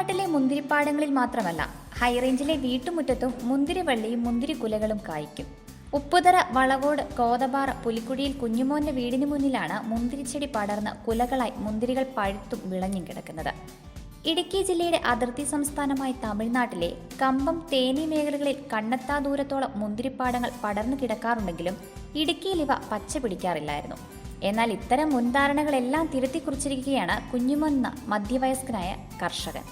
തമിഴ്നാട്ടിലെ മുന്തിരിപ്പാടങ്ങളിൽ മാത്രമല്ല ഹൈറേഞ്ചിലെ വീട്ടുമുറ്റത്തും മുന്തിരിവള്ളിയും മുന്തിരിക്കുലകളും കായ്ക്കും. ഉപ്പുതറ വളവോട് കോതബാറ പുലിക്കുഴിയിൽ കുഞ്ഞുമോന്റെ വീടിന് മുന്നിലാണ് മുന്തിരിച്ചെടി പടർന്ന് കുലകളായി മുന്തിരികൾ പഴുത്തും വിളഞ്ഞും കിടക്കുന്നത്. ഇടുക്കി ജില്ലയുടെ അതിർത്തി സംസ്ഥാനമായ തമിഴ്നാട്ടിലെ കമ്പം തേനി മേഖലകളിൽ കണ്ണെത്താ ദൂരത്തോളം മുന്തിരിപ്പാടങ്ങൾ പടർന്നു കിടക്കാറുണ്ടെങ്കിലും ഇടുക്കിയിൽ ഇവ പച്ച പിടിക്കാറില്ലായിരുന്നു. എന്നാൽ ഇത്തരം മുൻധാരണകളെല്ലാം തിരുത്തിക്കുറിച്ചിരിക്കുകയാണ് കുഞ്ഞുമൊന്ന മധ്യവയസ്കനായ കർഷകൻ.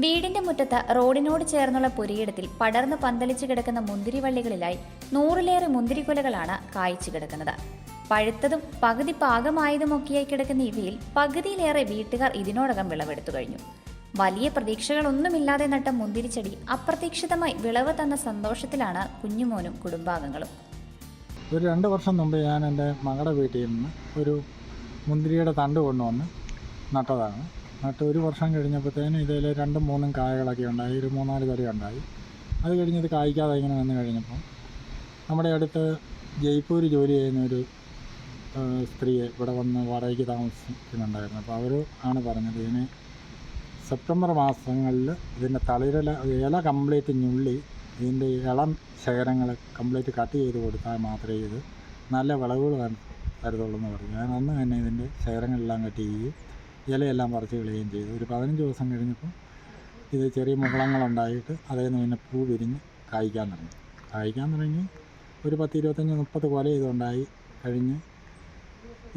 വീടിന്റെ മുറ്റത്ത് റോഡിനോട് ചേർന്നുള്ള പുരയിടത്തിൽ പടർന്നു പന്തലിച്ചു കിടക്കുന്ന മുന്തിരിവള്ളികളിലായി നൂറിലേറെ മുന്തിരിക്കുലകളാണ് കായ്ച്ചു കിടക്കുന്നത്. പഴുത്തതും പകുതി പാകമായതുമൊക്കെയായി കിടക്കുന്ന ഇവയിൽ പകുതിയിലേറെ വീട്ടുകാർ ഇതിനോടകം വിളവെടുത്തു കഴിഞ്ഞു. വലിയ പ്രതീക്ഷകളൊന്നുമില്ലാതെ നട്ട മുന്തിരിച്ചെടി അപ്രതീക്ഷിതമായി വിളവ് തന്ന സന്തോഷത്തിലാണ് കുഞ്ഞുമോനും കുടുംബാംഗങ്ങളും. ഒരു രണ്ട് വർഷം മുമ്പ് ഞാൻ എന്റെ മകളുടെ വീട്ടിൽ നിന്ന് ഒരു മുന്തിരിയുടെ തണ്ട് കൊണ്ടുവന്ന് നട്ടതാണ്. നട്ട് ഒരു വർഷം കഴിഞ്ഞപ്പോഴത്തേനും ഇതിൽ രണ്ടും മൂന്നും കായകളൊക്കെ ഉണ്ടായി. ഒരു മൂന്നാൽ തരം ഉണ്ടായി. അത് കഴിഞ്ഞ് ഇത് കായ്ക്കാതെ ഇങ്ങനെ വന്നു കഴിഞ്ഞപ്പോൾ നമ്മുടെ അടുത്ത് ജയ്പൂർ ജോലി ചെയ്യുന്ന ഒരു സ്ത്രീയെ ഇവിടെ വന്ന് വാടകയ്ക്ക് താമസിക്കുന്നുണ്ടായിരുന്നു. അപ്പോൾ അവർ ആണ് പറഞ്ഞത് ഇതിന് സെപ്റ്റംബർ മാസങ്ങളിൽ ഇതിന്റെ തളിരല ഇല കംപ്ലീറ്റ് ഞുള്ളി ഇതിന്റെ ഇളം ശകരങ്ങൾ കംപ്ലീറ്റ് കട്ട് ചെയ്ത് കൊടുത്താൽ മാത്രമേ ഇത് നല്ല വിളവുകൾ തര- തരത്തുള്ളൂ എന്ന് പറഞ്ഞു. ഞാൻ അന്ന് തന്നെ ഇതിന്റെ ശേഖരങ്ങളെല്ലാം കട്ട് ചെയ്യുകയും ഇലയെല്ലാം പറിച്ച് കളയുകയും ചെയ്തു. ഒരു പതിനഞ്ച് ദിവസം കഴിഞ്ഞപ്പോൾ ഇത് ചെറിയ മുകളങ്ങളുണ്ടായിട്ട് അതിൽ നിന്ന് പിന്നെ പൂ വിരിഞ്ഞ് കായ്ക്കാൻ തുടങ്ങി. കായ്ക്കാൻ തുടങ്ങി ഒരു പത്ത് ഇരുപത്തഞ്ച് മുപ്പത് കൊല ഇതുണ്ടായി കഴിഞ്ഞ്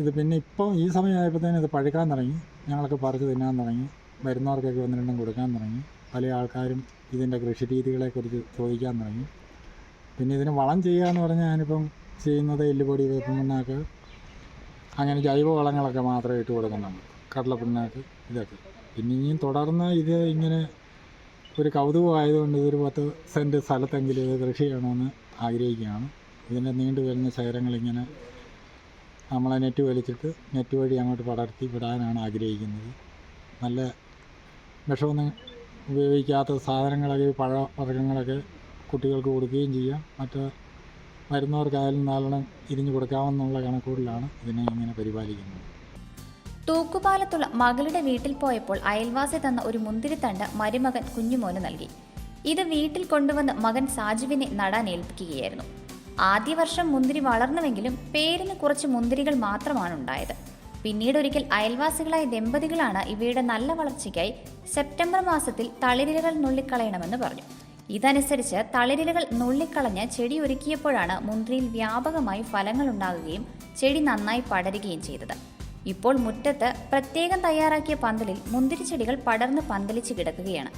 ഇത് പിന്നെ ഇപ്പോൾ ഈ സമയമായപ്പോഴത്തേനും ഇത് പഴുക്കാൻ തുടങ്ങി. ഞങ്ങളൊക്കെ പറിച്ച് തിന്നാൻ തുടങ്ങി. വരുന്നവർക്കൊക്കെ ഒന്ന് രണ്ടും കൊടുക്കാൻ തുടങ്ങി. പല ആൾക്കാരും ഇതിന്റെ കൃഷി രീതികളെക്കുറിച്ച് ചോദിക്കാൻ തുടങ്ങി. പിന്നെ ഇതിന് വളം ചെയ്യുക എന്ന് പറഞ്ഞാൽ ഞാനിപ്പം ചെയ്യുന്നത് എല്ലുപൊടി വേപ്പിൻ പിണ്ണാക്ക് അങ്ങനെ ജൈവ വളങ്ങളൊക്കെ മാത്രമേ ഇട്ട് കൊടുക്കുന്നുള്ളൂ കടലപ്പിണ്ണാക്ക് ഇതൊക്കെ. പിന്നെ ഇനിയും തുടർന്ന് ഇത് ഇങ്ങനെ ഒരു കൗതുകമായതുകൊണ്ട് ഇതൊരു പത്ത് സെന്റ് സ്ഥലത്തെങ്കിലും ഇത് കൃഷി ചെയ്യണമെന്ന് ആഗ്രഹിക്കുകയാണ്. ഇതിന്റെ നീണ്ടു വരുന്ന ശേഖരങ്ങളിങ്ങനെ നമ്മളെ നെറ്റ് വലിച്ചിട്ട് നെറ്റ് വഴി അങ്ങോട്ട് പടർത്തി വിടാനാണ് ആഗ്രഹിക്കുന്നത്. നല്ല വിഷമൊന്നും ഉപയോഗിക്കാത്ത സാധനങ്ങളൊക്കെ പഴ വർഗങ്ങളൊക്കെ കുട്ടികൾക്ക് കൊടുക്കുകയും ചെയ്യാം. മറ്റ് വരുന്നവർക്കായാലും നാലെണ്ണം ഇരിഞ്ഞു കൊടുക്കാമെന്നുള്ള കണക്കൂടിലാണ് ഇതിനെ ഇങ്ങനെ പരിപാലിക്കുന്നത്. തൂക്കുപാലത്തുള്ള മകളുടെ വീട്ടിൽ പോയപ്പോൾ അയൽവാസി തന്ന ഒരു മുന്തിരിത്തണ്ട് മരുമകൻ കുഞ്ഞുമോന് നൽകി. ഇത് വീട്ടിൽ കൊണ്ടുവന്ന് മകൻ സാജുവിനെ നടാൻ ഏൽപ്പിക്കുകയായിരുന്നു. ആദ്യ വർഷം മുന്തിരി വളർന്നുവെങ്കിലും പേരിന് കുറച്ച് മുന്തിരികൾ മാത്രമാണ് ഉണ്ടായത് പിന്നീട് ഒരിക്കൽ അയൽവാസികളായ ദമ്പതികളാണ് ഇവയുടെ നല്ല വളർച്ചയ്ക്കായി സെപ്റ്റംബർ മാസത്തിൽ തളിരിലകൾ നുള്ളിക്കളയണമെന്ന് പറഞ്ഞു. ഇതനുസരിച്ച് തളിരിലകൾ നുള്ളിക്കളഞ്ഞ് ചെടി ഒരുക്കിയപ്പോഴാണ് മുന്തിരിയിൽ വ്യാപകമായി ഫലങ്ങൾ ഉണ്ടാകുകയും ചെടി നന്നായി പടരുകയും ചെയ്തത്. ഇപ്പോൾ മുറ്റത്ത് പ്രത്യേകം തയ്യാറാക്കിയ പന്തലിൽ മുന്തിരിച്ചെടികൾ പടർന്ന് പന്തലിച്ച് കിടക്കുകയാണ്.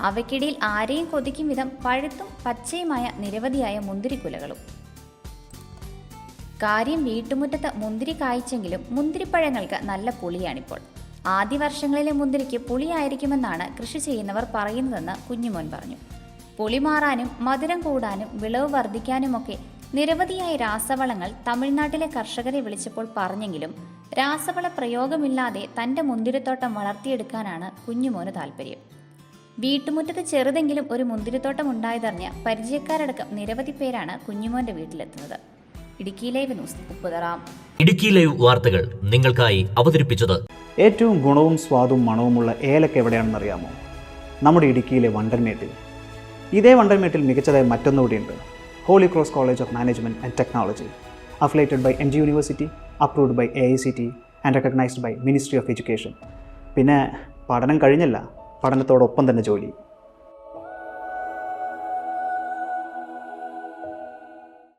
അവയ്ക്കിടയിൽ ആരെയും കൊതിക്കും വിധം പഴുത്തും പച്ചയുമായ നിരവധിയായ മുന്തിരിക്കുലകളും. കാര്യം വീട്ടുമുറ്റത്ത് മുന്തിരി കായ്ച്ചെങ്കിലും മുന്തിരിപ്പഴങ്ങൾക്ക് നല്ല പുളിയാണിപ്പോൾ. ആദ്യ വർഷങ്ങളിലെ മുന്തിരിക്ക് പുളിയായിരിക്കുമെന്നാണ് കൃഷി ചെയ്യുന്നവർ പറയുന്നതെന്ന് കുഞ്ഞുമോൻ പറഞ്ഞു. പുളി മാറാനും മധുരം കൂടാനും വിളവ് വർദ്ധിക്കാനുമൊക്കെ നിരവധിയായ രാസവളങ്ങൾ തമിഴ്നാട്ടിലെ കർഷകരെ വിളിച്ചപ്പോൾ പറഞ്ഞെങ്കിലും രാസവള പ്രയോഗമില്ലാതെ തന്റെ മുന്തിരിത്തോട്ടം വളർത്തിയെടുക്കാനാണ് കുഞ്ഞുമോന് താല്പര്യം. വീട്ടുമുറ്റത്ത് ചെറുതെങ്കിലും ഒരു മുന്തിരിത്തോട്ടം ഉണ്ടായതറിഞ്ഞ പരിചയക്കാരടക്കം നിരവധി പേരാണ് കുഞ്ഞുമോന്റെ വീട്ടിലെത്തുന്നത്. ഇടുക്കി ലൈവ് ന്യൂസ് ഉപ്പുതറാം. ഇടുക്കി ലൈവ് വാർത്തകൾ നിങ്ങൾക്കായി അവതരിപ്പിച്ചത് ഏറ്റവും ഗുണവും സ്വാദും മണവുമുള്ള ഏലക്ക എവിടെയാണെന്ന് അറിയാമോ? നമ്മുടെ ഇടുക്കിയിലെ വണ്ടൻമേട്ടിൽ. ഇതേ വണ്ടൻമേട്ടിൽ മികച്ചതായി മറ്റൊന്നുകൂടിയുണ്ട് holy cross college of management and technology. Affiliated by M G university. Approved by A I C T and recognised by ministry of education പിന്നെ പഠനം കഴിഞ്ഞല്ല. പഠനത്തോടൊപ്പം തന്നെ ജോലി.